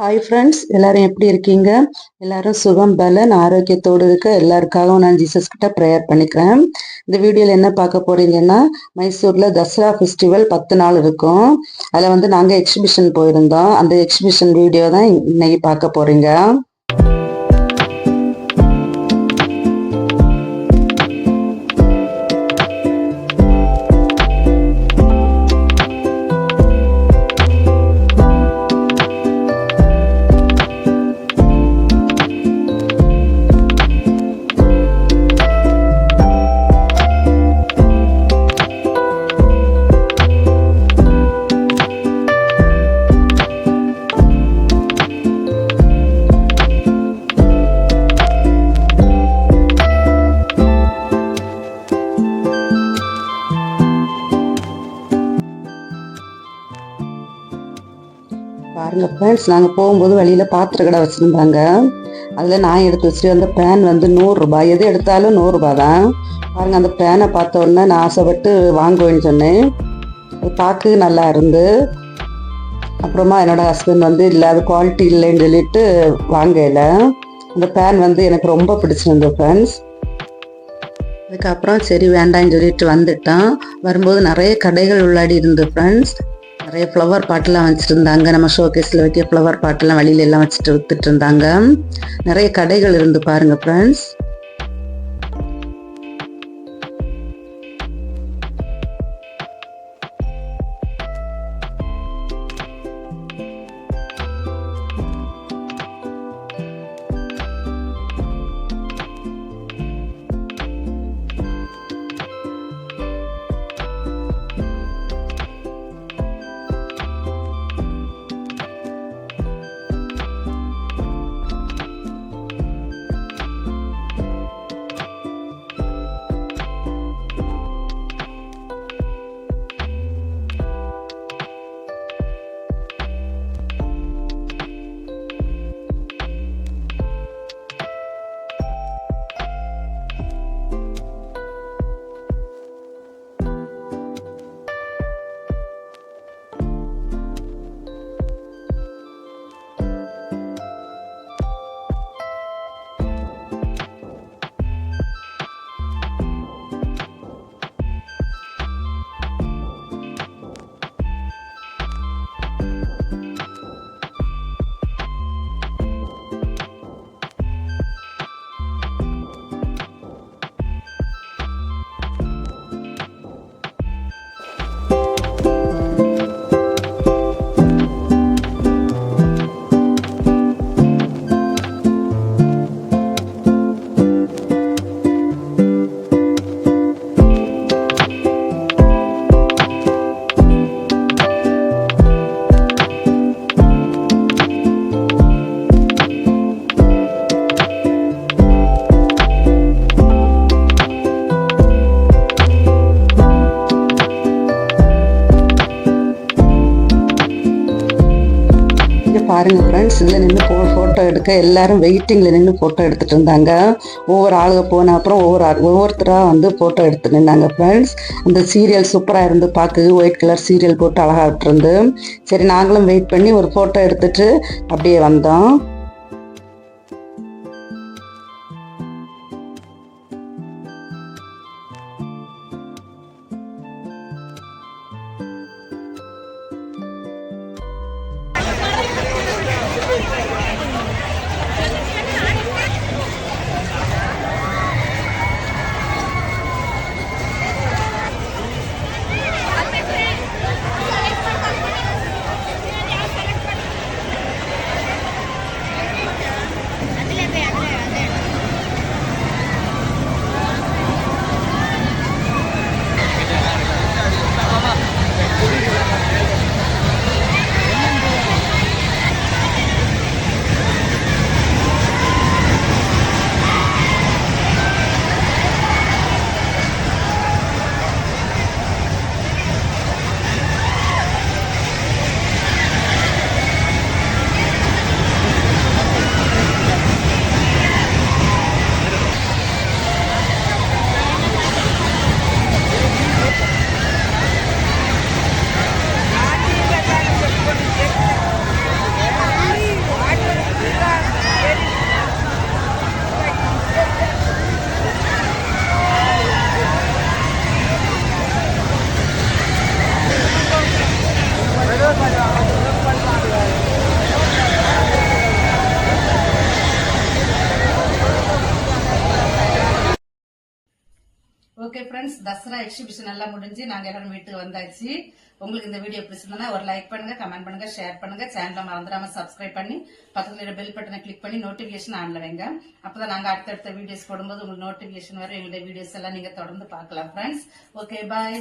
Hi friends எல்லாரும் எப்படி இருக்கீங்க? எல்லாரும் சுகம் பலன் ஆரோக்கியத்தோடு இருக்க எல்லாருக்காகவும் நான் ஜீசஸ் கிட்ட ப்ரேயர் பண்ணிக்கிறேன். இந்த வீடியோவில் என்ன பார்க்க போறீங்கன்னா மைசூரில் தசரா ஃபெஸ்டிவல் பத்து நாள் இருக்கும். அதில் வந்து நாங்கள் எக்ஸிபிஷன் போயிருந்தோம். அந்த எக்ஸிபிஷன் வீடியோ தான் இன்னைக்கு பார்க்க போறீங்க. பாருங்கள் ஃப்ரெண்ட்ஸ் நாங்கள் போகும்போது வழியில் பாத்திர கடை வச்சுருந்தாங்க. அதில் நான் எடுத்து வச்சுட்டு அந்த பேன் வந்து நூறுரூபா எது எடுத்தாலும் நூறுரூபா தான். பாருங்கள் அந்த பேனை பார்த்த உடனே நான் ஆசைப்பட்டு வாங்குவேன்னு சொன்னேன். அது பார்க்க நல்லா இருந்து. அப்புறமா என்னோட ஹஸ்பண்ட் வந்து இல்லை அது குவாலிட்டி இல்லைன்னு சொல்லிட்டு வாங்கல. அந்த பேன் வந்து எனக்கு ரொம்ப பிடிச்சிருந்தது ஃப்ரெண்ட்ஸ் அதுக்கப்புறம் சரி வேண்டாம்னு சொல்லிட்டு வந்துட்டோம் வரும்போது நிறைய கடைகள் உள்ளாடி இருந்து ஃப்ரெண்ட்ஸ் நிறைய ஃப்ளவர் பாட்டெல்லாம் வச்சுருந்தாங்க. நம்ம ஷோகேஸில் வைக்க ஃப்ளவர் பாட்டெல்லாம் வழியில எல்லாம் வச்சுட்டு வித்துட்டு இருந்தாங்க. நிறைய கடைகள் இருந்து பாருங்க ஃப்ரெண்ட்ஸ் பாருங்கள் பாருங்க ஃப்ரெண்ட்ஸ் இதில் நின்று போ ஃபோட்டோ எடுக்க எல்லாரும் வெயிட்டிங்கில் நின்று ஃபோட்டோ எடுத்துகிட்டு இருந்தாங்க. ஒவ்வொரு ஆளுக போன அப்புறம் ஒவ்வொரு ஒவ்வொருத்தராக வந்து ஃபோட்டோ எடுத்து இருந்தாங்க ஃப்ரெண்ட்ஸ் அந்த சீரியல் சூப்பராக இருந்து பார்க்க ஒயிட் கலர் சீரியல் போட்டு அழகாக விட்டுருந்து. சரி நாங்களும் வெயிட் பண்ணி ஒரு ஃபோட்டோ எடுத்துட்டு அப்படியே வந்தோம். ஓகே ஃப்ரெண்ட்ஸ் தசரா எக்ஸிபிஷன் எல்லாம் முடிஞ்சு நாங்கள் எல்லாரும் வீட்டுக்கு வந்தாச்சு. உங்களுக்கு இந்த வீடியோ பிடிச்சிருந்தா ஒரு லைக் பண்ணுங்க கமெண்ட் பண்ணுங்க ஷேர் பண்ணுங்க. சேனலை மறந்துடாம சப்ஸ்கிரைப் பண்ணி பக்கத்தில் பெல் பட்டனை கிளிக் பண்ணி நோட்டிபிகேஷன் ஆன்ல வைங்க. அப்பதான் நாங்கள் அடுத்தடுத்த வீடியோஸ் போடும்போது உங்களுக்கு நோட்டிபிகேஷன் வரும். எங்களுடைய வீடியோஸ் எல்லாம் நீங்க தொடர்ந்து பார்க்கலாம் ஃப்ரெண்ட்ஸ் ஓகே பாய்